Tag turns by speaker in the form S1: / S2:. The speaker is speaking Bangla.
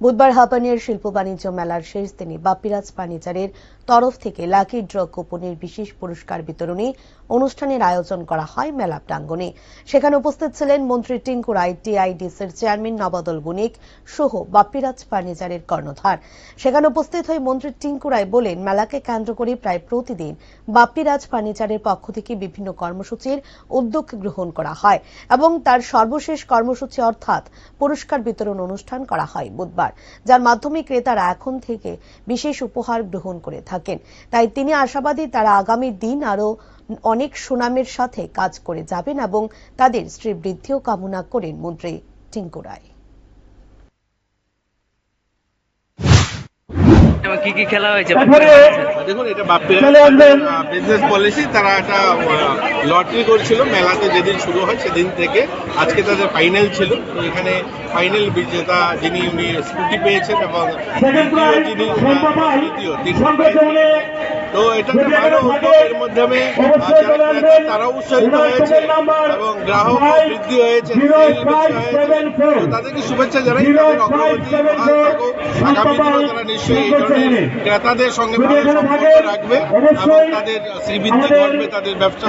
S1: বুধবার হাপানিয়ার শিল্প বাণিজ্য মেলার শেষ দিনে বাপিরাজ ফার্নিচারের তরফ থেকে লাকি ড্র কুপনের বিশেষ পুরস্কার বিতরণী অনুষ্ঠানের আয়োজন করা হয় মেলা প্রাঙ্গণে। সেখানে উপস্থিত ছিলেন মন্ত্রী টিঙ্কু রায়, টিআইডিসির চেয়ারম্যান নবদল বণিক সহ বাপিরাজ ফার্নিচারের কর্ণধার। সেখানে উপস্থিত হয়ে মন্ত্রী টিঙ্কু রায় বলেন, মেলাকে কেন্দ্র করে প্রায় প্রতিদিন বাপ্পিরাজ ফার্নিচারের পক্ষ থেকে বিভিন্ন কর্মসূচির উদ্যোগ গ্রহণ করা হয় এবং তার সর্বশেষ কর্মসূচি অর্থাৎ পুরস্কার বিতরণ অনুষ্ঠান করা হয় বুধবার। যার মাধ্যমে ক্রেতারা এখন থেকে বিশেষ উপহার গ্রহণ করে থাকেন। তাই তিনি আশাবাদী তারা আগামী দিন আরও অনেক সুনামের সাথে কাজ করে যাবেন এবং তাদের শ্রীবৃদ্ধিও কামনা করেন মন্ত্রী টিঙ্কু রায়
S2: এবং কি কি খেলা হয়েছে?
S3: দেখুন এটা বাপ্পিরা বিজনেস পলিসি তারা একটা লটারি করছিল। মেলাতে যেদিন শুরু হয় সেদিন থেকে। আজকে তাদের ফাইনাল ছিল। তো এখানে ফাইনাল বিজেতা যিনি উনি স্কুটি পেয়েছেন এবং দ্বিতীয় তো এটা একটা ভালো উদ্যোগ এর মাধ্যমে তারা উৎসাহিত হয়েছে এবং গ্রাহক বৃদ্ধি হয়েছে তাদেরকে শুভেচ্ছা জানাই তাদের অগ্রগতি আগামী দিনে তারা নিশ্চয়ই এই ধরনের ক্রেতাদের সঙ্গে ভালো সম্পর্ক রাখবে এবং তাদের শ্রীবৃদ্ধি করবে তাদের ব্যবসা।